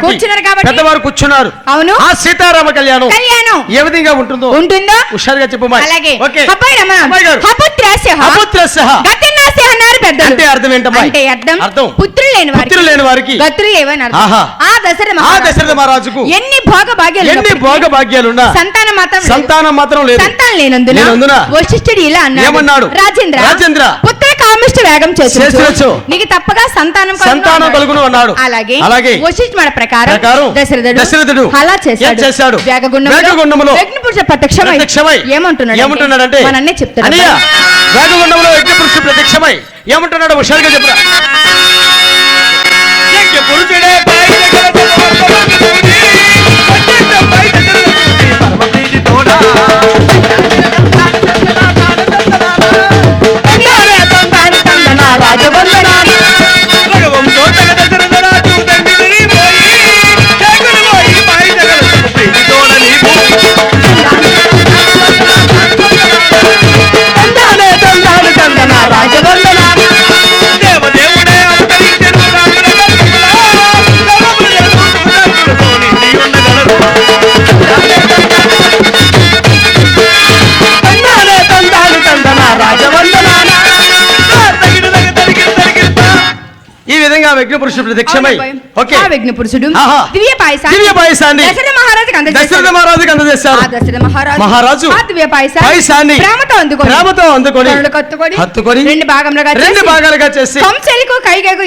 కాబట్టి? పెద్దవారు కూర్చున్నారు. అవును. ఆ సీతారామ కళ్యాణం కళ్యాణం. ఏ విధంగా ఉంటుందో ఉంటుందా? హుషారుగా చెప్పు. అలాగే. ఓకే. అబ్బాయి రమ. అమ్మాయి గారు. అపుత్రాస్య అపుత్రస్య. గతనాస్య అన్నారు పెద్దలు. అంటే అర్థం ఏంటమ్మా అంటే అర్థం. అర్థం. పుత్రులు లేని వారికి. పుత్రులు లేని వారికి. గతులు ఏవని అర్థం. ఆ దశరథ ఆ దశరథ మహారాజుకు ఎన్ని భోగ భాగ్యాలు ఎన్ని భోగ భాగ్యాలున్నా సంతానం మాత్రం. సంతానం మాత్రం లేదు. సంతానం లేనందున లేనందున వశిష్ఠుడు ఇలా అన్నాడు. ఏమన్నాడు? రాజేంద్ర. రాజేంద్ర. పుత్ర కామిష్ట వేగం చేసు చేసినచో. నీకు తప్పగా సంతానం సంతానం. కలుగును అన్నాడు. అలాగే అలాగే. వశిష్ఠ మన ప్రకారం దశరథుడు దశరథుడు అలా చేశాడు. చేశాడు? వేగగుండంలో వేగగుండంలో యజ్ఞపురుష ప్రత్యక్షమై ప్రత్యక్షమై ఏమంటున్నాడు ఏమంటున్నాడంటే? మనన్నే చెప్తాడు వేగగుండంలో యజ్ఞ పురుషుడు ప్రత్యక్షమై ఏమంటున్నాడు? హుషారుగా చెప్పురా. యజ్ఞ పురుషుడే బయట విధంగా విఘ్న పురుషుడు ఓకే. ఆ విఘ్న పురుషుడు. దివ్య పాయసాన్ని దివ్య పాయసాన్ని. దశరథ మహారాజుకి అందజేశాడు. దశరథ మహారాజుకి అందజేశారు. ఆ దశరథ మహారాజు మహారాజు ఆ దివ్య పాయసాన్ని పాయసాన్ని ప్రేమతో అందుకొని ప్రేమతో అందుకొని కత్తుకొని రెండు భాగములుగా రెండు భాగాలుగా చేసి కంసెలకు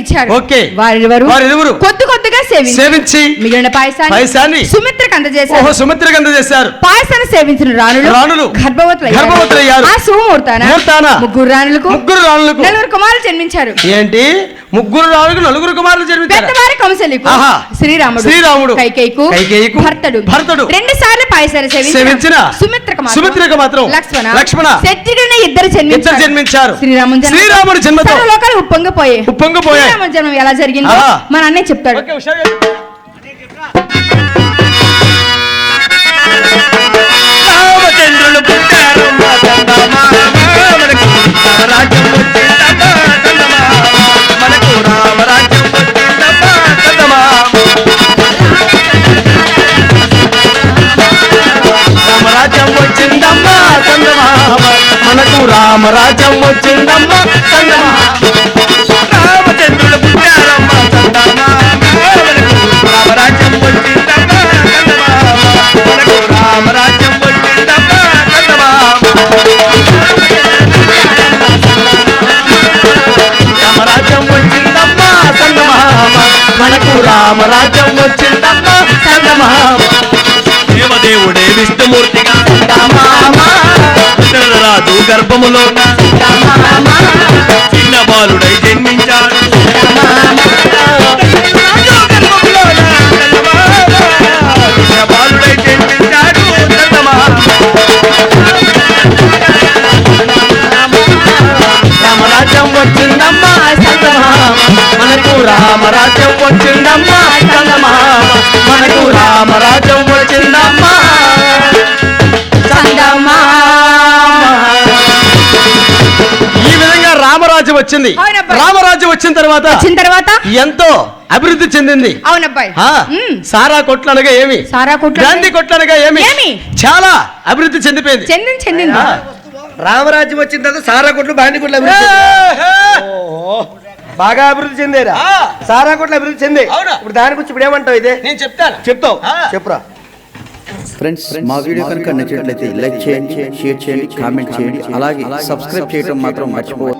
ఇచ్చాడు ఓకే. వారిరువురు వారిరువురు కొద్ది కొద్దిగా సేవించి సేవించి మిగిలిన పాయసాన్ని పాయసాన్ని సుమిత్రకు అందజేశారు. ఓహో సుమిత్రకి అందజేశారు. పాయసాన్ని సేవించిన రాణులు రాణులు గర్భవతులయ్యారు. గర్భవతులయ్యారు. ఆ ముహూర్తాన ముగ్గురు రాణులకు ముగ్గురు రాణులకు నలుగురు కుమారులు జన్మించారు. ఏంటి? ముగ్గురు రాణులకు నలుగురు కుమారులు జన్మించారు పెద్దవారి కంసలికు. శ్రీరాముడు శ్రీరాముడు. కైకేయికు కైకేయికు భర్తడు భర్తడు. రెండు సార్లు పాయసాన్ని సేవించిన సుమిత్రకు మాత్రం సుమిత్రకు మాత్రం లక్ష్మణ లక్ష్మణ శత్రుఘ్న ఇద్దరు జన్మించారు ఇద్దరు జన్మించారు. శ్రీరాముని జన్మ శ్రీరాముడి జన్మతో సర్వలోకాలు ఉప్పొంగిపోయాయి ఉప్పొంగిపోయాయి. శ్రీరాముని జన్మం ఎలా జరిగిందో. మన అన్నయ్య చెప్తాడు ఓకే, మనకు రామరాజ్యం వచ్చిందమ్మా చందమామ రామచంద్రులు పుట్టారమ్మా రామరాజ్యం వచ్చిందమ్మా రామరాజ్యం వచ్చిందమ్మా చందమామ రామరాజ్యం వచ్చిందమ్మా చందమామ మనకు రామరాజ్యం వచ్చిందమ్మా చందమామ దేవదేవుడే విష్ణుమూర్తిగా రాజు గర్భములో చిన్న బాలుడై జన్మించాడు వచ్చింది. రామరాజ్యం వచ్చిన తర్వాత వచ్చిన తర్వాత? ఎంతో అభివృద్ధి చెందింది. అవునబ్బాయి. సారా కొట్లు అనగా ఏమి? సారా కొట్లు గాంధీ కొట్లు అనగా ఏమి? ఏమి? చాలా అభివృద్ధి చెందిపోయింది. చెందింది చెందింది. రామరాజ్యం వచ్చిన తర్వాత సారా కొట్లు బాండి కొట్లు. బాగా అభివృద్ధి చెందేరా? ఆ. సారా కొట్లు అభివృద్ధి చెంది. అవునా? ఇప్పుడు దాని గురించి ఇప్పుడు ఏమంటావు ఇదే? నేను చెప్తాను. చెప్తావు. చెప్పురా. ఫ్రెండ్స్ మా వీడియో కనుక నచ్చినట్లయితే లైక్ చేయండి షేర్ చేయండి కామెంట్ చేయండి. అలాగే సబ్స్క్రైబ్ చేయడం మాత్రం మర్చిపోవద్దు.